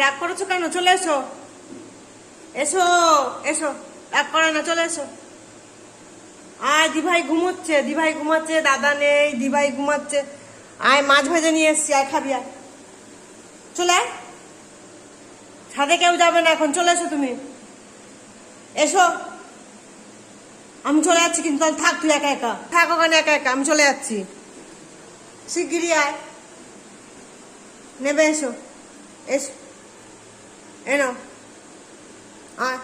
রাগ করেছ কেন? চলে এসো। এসো এসো। রাগ করে না, চলে এসো। আয়, দিভাই ঘুমোচ্ছে, দিভাই ঘুমাচ্ছে, দাদা নেই, দিভাই ঘুমাচ্ছে। আয়, মাছ ভেজে নিয়ে এসছি, আয় খাবি, আয়। চলে আয়। ছাদে কেউ যাবে না এখন, চলে এসো তুমি। এসো। আমি চলে যাচ্ছি, কিন্তু থাক তুই একা একা। থাক ওখানে একা একা, আমি চলে যাচ্ছি। শিগগিরই আয়। নেবে, এসো। এসো এনো আয়।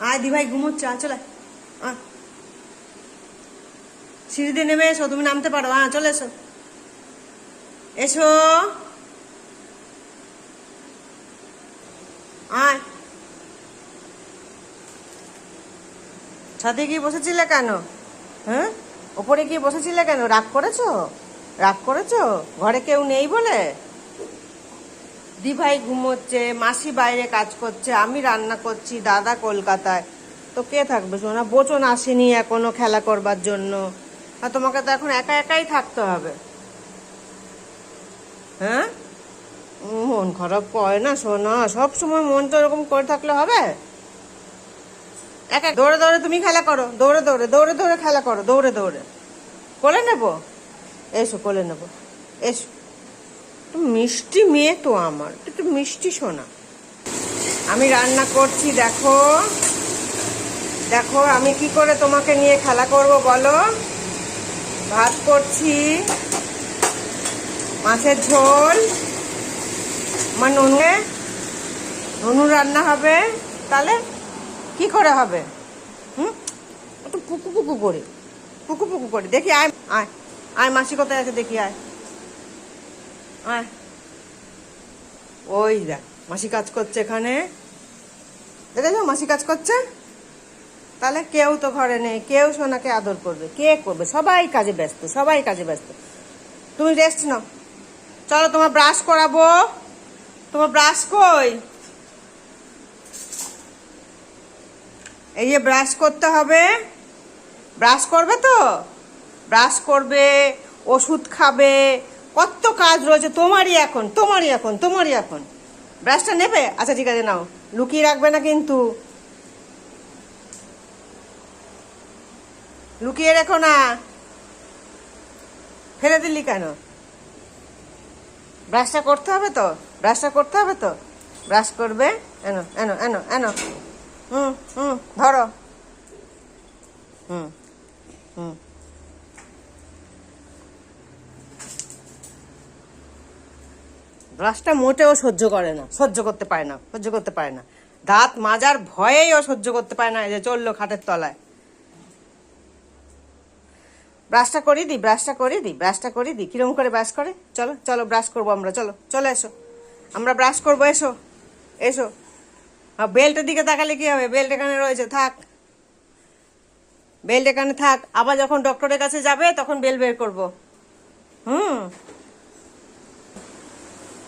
আয় দিভাই, ঘুমোচ্ছে, আয়, চলে। আয়। সিঁড়িতে নেমে এসো, তুমি নামতে পারো। হ্যাঁ চলে এসো। এসো। আয়। ছাদে গিয়ে বসেছিলে কেন? হ্যাঁ? ওপরে গিয়ে বসেছিলে কেন? রাগ করেছ? রাগ করেছ? ঘরে কেউ নেই বলে? দিভাই ঘুমোচ্ছে, মাসি বাইরে কাজ করছে, আমি রান্না করছি, দাদা কলকাতায়। তো কে থাকবে শোনা? বোচন আসেনি এখনও খেলা করবার জন্য। আর তোমাকে তো এখন একা একাই থাকতে হবে। হ্যাঁ? মন খারাপ করে না, শোনা। সব সময় মন তো এরকম করে থাকলে হবে। একা দৌড়ে দৌড়ে তুমি খেলা করো। দৌড়ে দৌড়ে দৌড়ে দৌড়ে খেলা করো। দৌড়ে দৌড়ে। কোলে নেব? এসো, কোলে নেব। এসো। মিষ্টি মেয়ে তো আমার, একটু মিষ্টি শোনা আমি রান্না করছি, দেখো। দেখো, আমি কি করে তোমাকে নিয়ে খেলা করব বলো? ভাত করছি, মাছের ঝোল। আমার নুনে নুনু রান্না হবে, তাহলে কি করে হবে? হুম? একটু পুকু পুকু করে পুকু পুকু করে। দেখি, আয় আয় আয়, মাসি কোথায় আছে দেখি, আয়। আয়। ওই দেখ, মাসি কাজ করছে এখানে। দেখেছ মাসি কাজ করছে? তাহলে কেউ তো ঘরে নেই, কেউ সোনাকে আদর করবে, কে করবে? সবাই কাজে ব্যস্ত, সবাই কাজে ব্যস্ত। তুমি রেস্ট নাও। চলো, তোমার ব্রাশ করাবো। তোমার ব্রাশ কই? এই যে ব্রাশ করতে হবে। ব্রাশ করবে তো? ব্রাশ করবে, ওষুধ খাবে কত কাজ রয়েছে, তোমারই এখন তোমারই এখন তোমারই এখন। ব্রাশটা নেবে? আচ্ছা ঠিক আছে, নাও। লুকিয়ে রাখবে না কিন্তু। লুকিয়ে রেখো না। ফেলে দিলি কেন? ব্রাশটা করতে হবে তো? ব্রাশটা করতে হবে তো? ব্রাশ করবে? এনো এনো এনো এনো। হুম হুম, ধরো। ব্রাশটা মোটেও সহ্য করে না, সহ্য করতে পারে না, সহ্য করতে পারে না। দাঁত মাজার ভয়েই ও সহ্য করতে পারে না যে চলল খাটের তলায়। ব্রাশটা করি দি ব্রাশটা করি দি ব্রাশটা করি দি কিরম করে ব্রাশ করে? চলো চলো ব্রাশ করব আমরা, চলো, চলে এসো। আমরা ব্রাশ করব, এসো এসো। আর বেল্টের দিকে তাকালে কি হবে? বেল্ট এখানে রয়েছে, থাক। বেল্ট এখানে থাক। আবার যখন ডক্টরের কাছে যাবে, তখন বেল বের করব। হুম।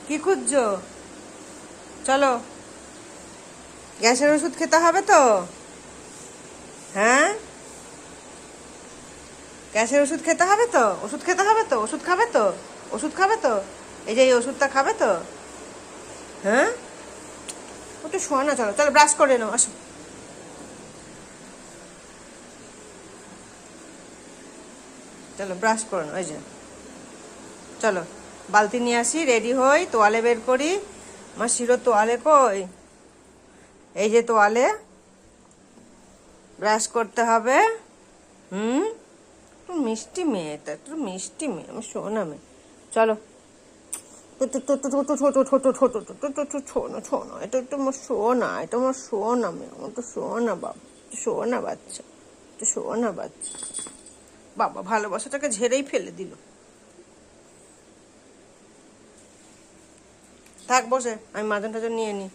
কি খুঁজছো? চলো। গ্যাসের ওষুধ খেতে হবে তো? হ্যাঁ? গ্যাসের ওষুধ খেতে হবে তো? ওষুধ খেতে হবে তো? ওষুধ খাবে তো? ওষুধ খাবে তো? এই যে এই ওষুধটা খাবে তো? হ্যাঁ? একটু শোয়া না, চলো চলো ব্রাশ করে নাও, আসো। চলো ব্রাশ করে নাও, এই যে। চলো। বালতি নিয়ে আসি রেডি হই তোয়ালে বের করি আমার শিরো তোয়ালে কই এই যে তোয়ালে ব্রাশ করতে হবে হুম মিষ্টি মেয়ে এটা একটু মিষ্টি মেয়ে আমার সোনা মেয়ে চলো এটা একটু আমার এটা আমার আমার তো বাচ্চা বাচ্চা বাবা ভালোবাসাটাকে ঝেড়েই ফেলে দিল থাক বসে। আমি মাজন টাজন নিয়ে নিই